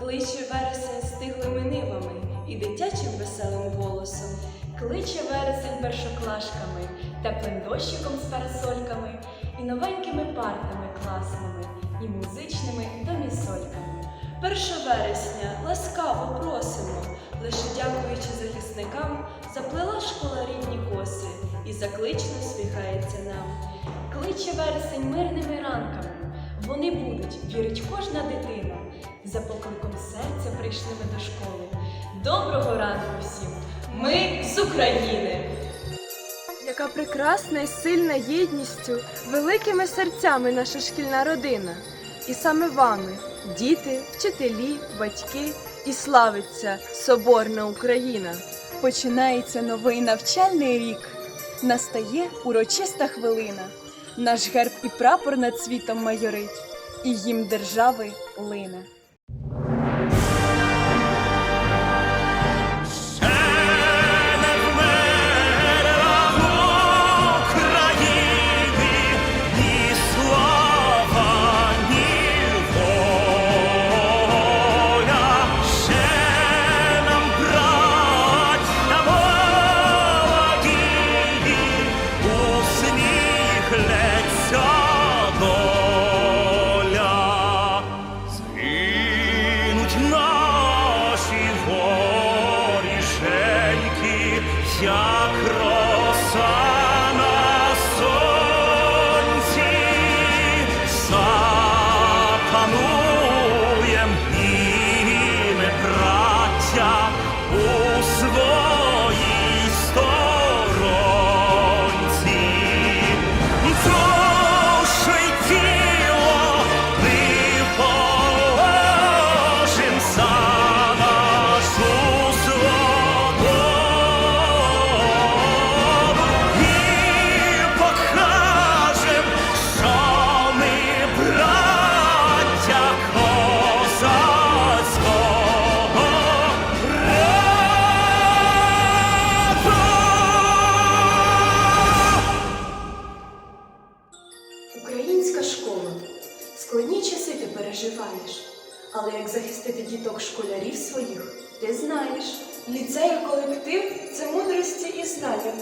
Кличе вересень стиглими нивами і дитячим веселим голосом. Кличе вересень першоклашками, теплим дощиком з парасольками, і новенькими партами класними, і музичними домісольками. Перше вересня ласкаво просимо, лише дякуючи захисникам, заплела школа рідні коси і заклично всміхається нам. Кличе вересень мирними ранками. Вони будуть, вірить кожна дитина. За покликом серця прийшли ми до школи. Доброго ранку всім! Ми з України! Яка прекрасна і сильна єдністю, великими серцями наша шкільна родина. І саме вами, діти, вчителі, батьки, і славиться Соборна Україна. Починається новий навчальний рік. Настає урочиста хвилина. Наш герб і прапор над світом майорить, і їм держави лине.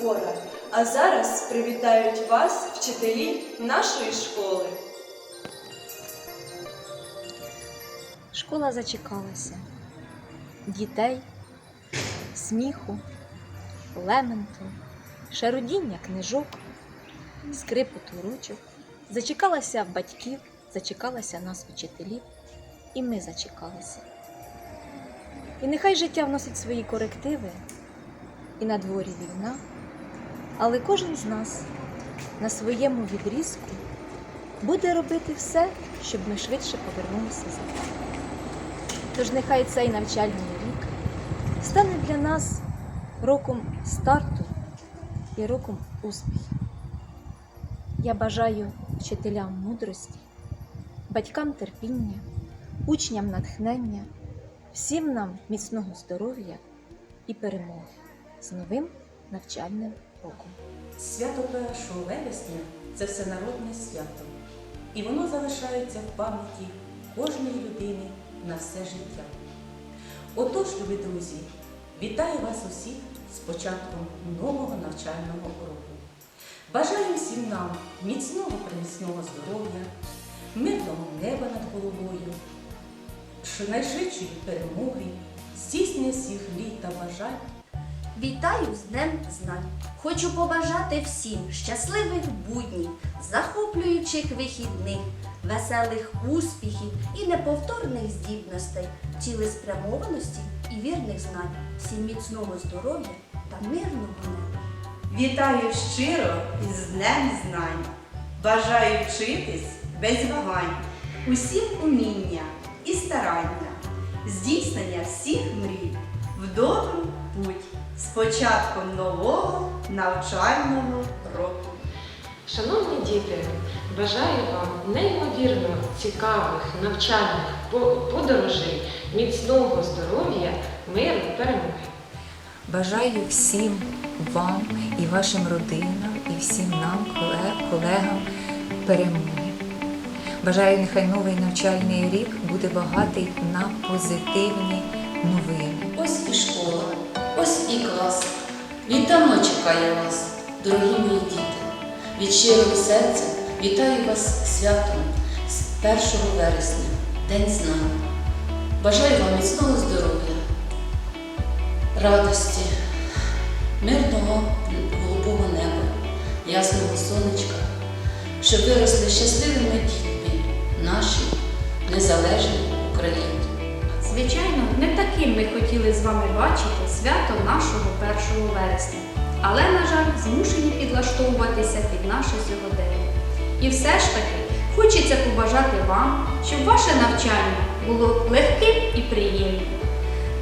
Знання. А зараз привітають вас вчителі нашої школи. Школа зачекалася. Дітей, сміху, лементу, шарудіння книжок, скрипоту ручок. Зачекалася батьків, зачекалася нас, учителів, і ми зачекалися. І нехай життя вносить свої корективи, і на дворі війна, але кожен з нас на своєму відрізку буде робити все, щоб ми швидше повернулися за. Тож нехай цей навчальний рік стане для нас роком старту і роком успіхів. Я бажаю вчителям мудрості, батькам терпіння, учням натхнення, всім нам міцного здоров'я і перемоги з новим навчальним роком. Свято 1 вересня це всенародне свято, і воно залишається в пам'яті кожної людини на все життя. Отож, любі друзі, вітаю вас усіх з початком нового навчального року. Бажаю всім нам міцного приміцного здоров'я, мирного неба над головою, найшвидшої перемоги, здійснення всіх мрій та бажань Вітаю з Днем Знань! Хочу побажати всім щасливих буднів, захоплюючих вихідних, веселих успіхів і неповторних здібностей, цілеспрямованості і вірних знань, всім міцного здоров'я та мирного неба. Вітаю щиро із Днем Знань. Бажаю вчитись без вагань, усім уміння і старання, здійснення всіх мрій, в путь з початком нового навчального року. Шановні діти, бажаю вам неймовірно цікавих навчальних подорожей, міцного здоров'я, миру, перемоги. Бажаю всім вам і вашим родинам, і всім нам, колег- колегам перемоги. Бажаю, нехай новий навчальний рік буде багатий на позитивні новини. Ось і школа, ось і клас. Він давно чекає вас, дорогі мої діти. Від щирого серця вітаю вас святом з 1 вересня, День знань. Бажаю вам міцного здоров'я, радості, мирного голубого неба, ясного сонечка, щоб виросли щасливими дітьми наші незалежні України. Звичайно, не таким ми хотіли з вами бачити свято нашого 1 вересня, але, на жаль, змушені підлаштовуватися під наше сьогодення. І все ж таки хочеться побажати вам, щоб ваше навчання було легким і приємним,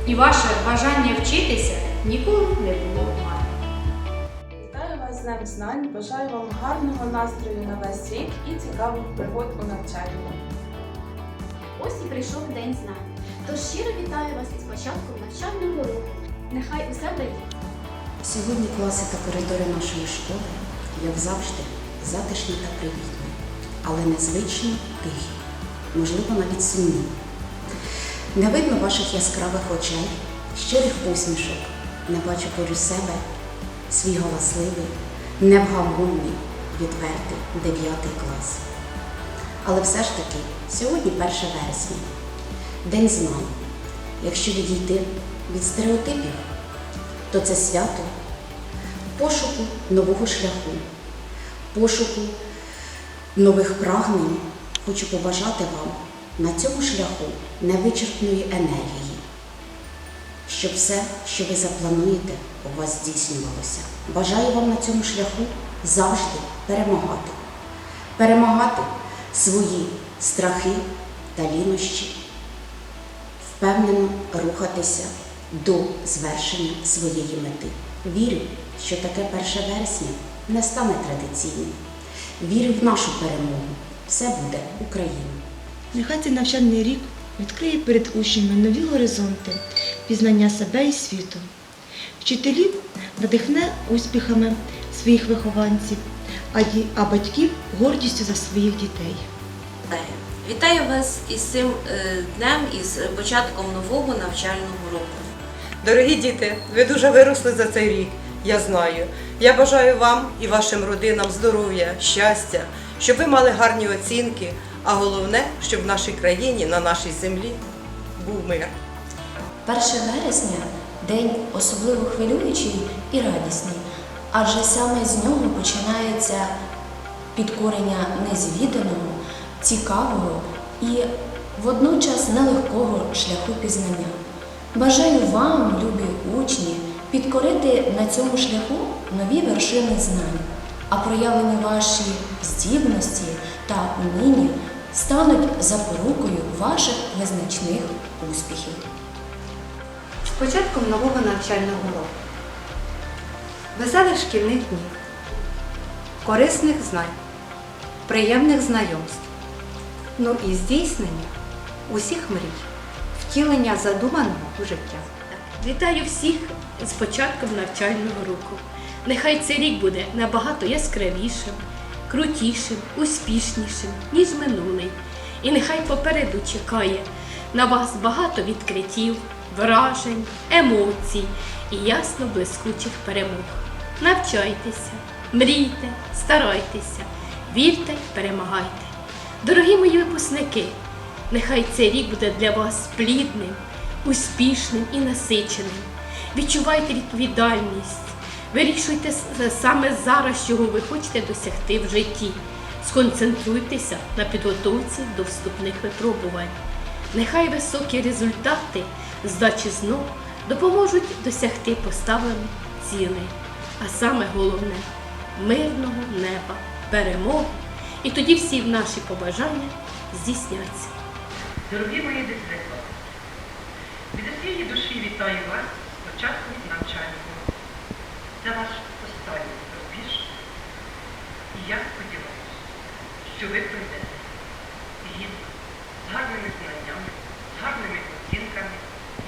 і ваше бажання вчитися ніколи не було марним. Вітаю вас з Днем знань, бажаю вам гарного настрою на весь рік і цікавих пригод у навчанні. Ось і прийшов День знань. Тож щиро вітаю вас із початком навчального року. Нехай усе вдається. Сьогодні класи та коридори нашої школи, як завжди, затишні та привітні, але незвичні тихі, можливо, навіть сумні. Не видно ваших яскравих очей, щирих посмішок, не бачу поруч себе свій галасливий, невгамовний, відвертий дев'ятий клас. Але все ж таки, сьогодні 1 вересня, День знань. Якщо відійти від стереотипів, то це свято пошуку нового шляху, пошуку нових прагнень. Хочу побажати вам на цьому шляху невичерпної енергії, щоб все, що ви заплануєте, у вас здійснювалося. Бажаю вам на цьому шляху завжди перемагати, перемагати свої страхи та лінощі, впевнено рухатися до звершення своєї мети. Вірю, що таке 1 вересня не стане традиційним. Вірю в нашу перемогу. Все буде Україна. Нехай цей навчальний рік відкриє перед учнями нові горизонти, пізнання себе і світу. Вчителів надихне успіхами своїх вихованців, а а батьків гордістю за своїх дітей. Вітаю вас із цим е, днем, із початком нового навчального року. Дорогі діти, ви дуже виросли за цей рік, я знаю. Я бажаю вам і вашим родинам здоров'я, щастя, щоб ви мали гарні оцінки, а головне, щоб в нашій країні, на нашій землі був мир. 1 вересня день особливо хвилюючий і радісний, адже саме з нього починається підкорення незвіданого, цікавого і водночас нелегкого шляху пізнання. Бажаю вам, любі учні, підкорити на цьому шляху нові вершини знань, а проявлені ваші здібності та уміння стануть запорукою ваших визначних успіхів. З початком нового навчального року. Веселих шкільних днів, корисних знань, приємних знайомств, ну і здійснення усіх мрій, втілення задуманого у життя. Вітаю всіх з початком навчального року. Нехай цей рік буде набагато яскравішим, крутішим, успішнішим, ніж минулий. І нехай попереду чекає на вас багато відкриттів, вражень, емоцій і ясно блискучих перемог. Навчайтеся, мрійте, старайтеся, вірте, перемагайте. Дорогі мої випускники, нехай цей рік буде для вас плідним, успішним і насиченим. Відчувайте відповідальність, вирішуйте саме зараз, чого ви хочете досягти в житті. Сконцентруйтеся на підготовці до вступних випробувань. Нехай високі результати здачі знов допоможуть досягти поставлених цілей, а саме головне мирного неба, перемоги. І тоді всі наші побажання здійсняться. Дорогі мої діти, від усієї душі вітаю вас з початком навчального. Це ваш останній рубіж. І я сподіваюся, що ви пройдете гідно, з гарними знаннями, з гарними оцінками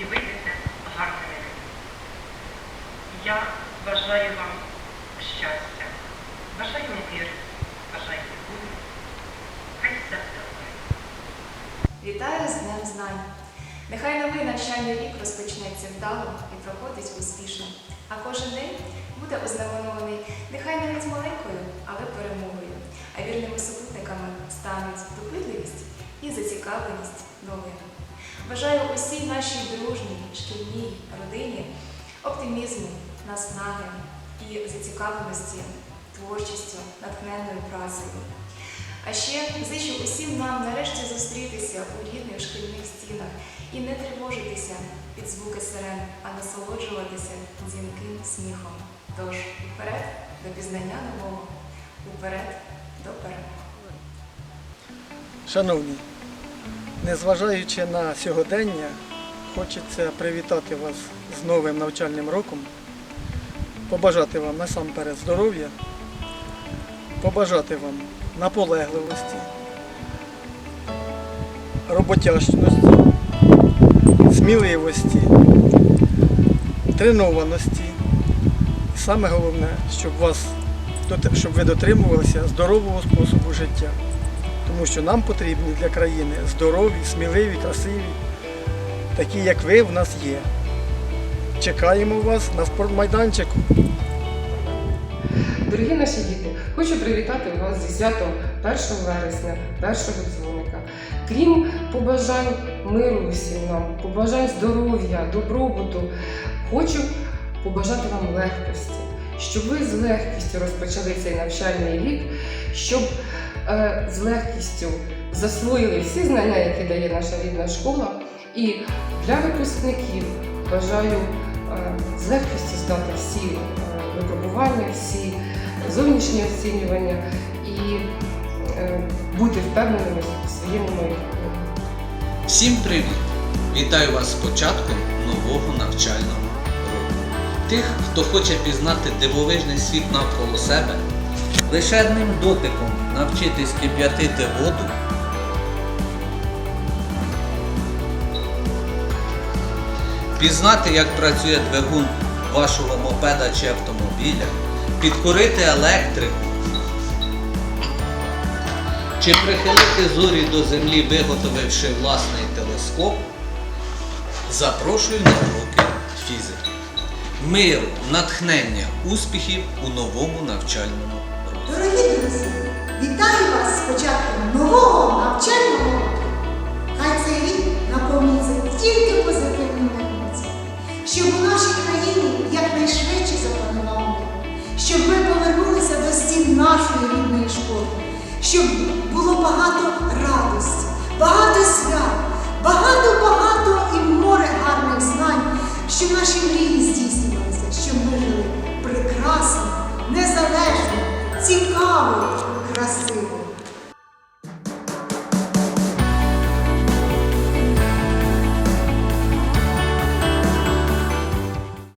і вийдете гарними людьми. Я бажаю вам щастя, бажаю миру, бажаю любові. Хай все буде. Вітаю з Днем Знань! Нехай новий навчальний рік розпочнеться вдало і проходить успішно, а кожен день буде ознаменований нехай навіть маленькою, але перемогою, а вірними супутниками стануть допитливість і зацікавленість новим. Бажаю усій нашій дружній, шкільній родині оптимізму, наснаги і зацікавленості творчістю, натхненною працею. А ще зичу усім нам нарешті зустрітися у рідних шкільних стінах і не тривожитися під звуки сирен, а насолоджуватися дзвінким сміхом. Тож вперед до пізнання нового, уперед до перемоги. Шановні, незважаючи на сьогодення, хочеться привітати вас з новим навчальним роком, побажати вам насамперед здоров'я, побажати вам наполегливості, роботящності, сміливості, тренованості. І саме головне, щоб вас щоб ви дотримувалися здорового способу життя. Тому що нам потрібні для країни здорові, сміливі, красиві, такі як ви в нас є. Чекаємо вас на спортмайданчику. Дорогі наші діти, хочу привітати вас зі святом 1 вересня, першого дзвоника. Крім побажань миру усім нам, побажань здоров'я, добробуту, хочу побажати вам легкості, щоб ви з легкістю розпочали цей навчальний рік, щоб е, з легкістю засвоїли всі знання, які дає наша рідна школа. І для випускників бажаю е, з легкістю здати всі е, випробування, всі зовнішні оцінювання і е, бути впевненими в своєму майбутньому. Всім привіт! Вітаю вас з початком нового навчального року. Тих, хто хоче пізнати дивовижний світ навколо себе, лише одним дотиком навчитись кип'ятити воду. Пізнати, як працює двигун вашого мопеда чи автомобіля, підкорити електрику, чи прихилити зорі до землі, виготовивши власний телескоп, запрошую на уроки фізики. Миру, натхнення, успіхів у новому навчальному році. Дорогі друзі, вітаю вас з початком нового навчального року. Хай цей рік наповнюється тільки позитивними емоціями, щоб у нашій країні якнайшвидше запанував мир, щоб ми повернулися до стін нашої рідної школи, щоб було багато радості, багато свят, багато-багато і море гарних знань, щоб наші мрії здійснювалися, щоб ми жили прекрасно, незалежно, цікаво, красиво.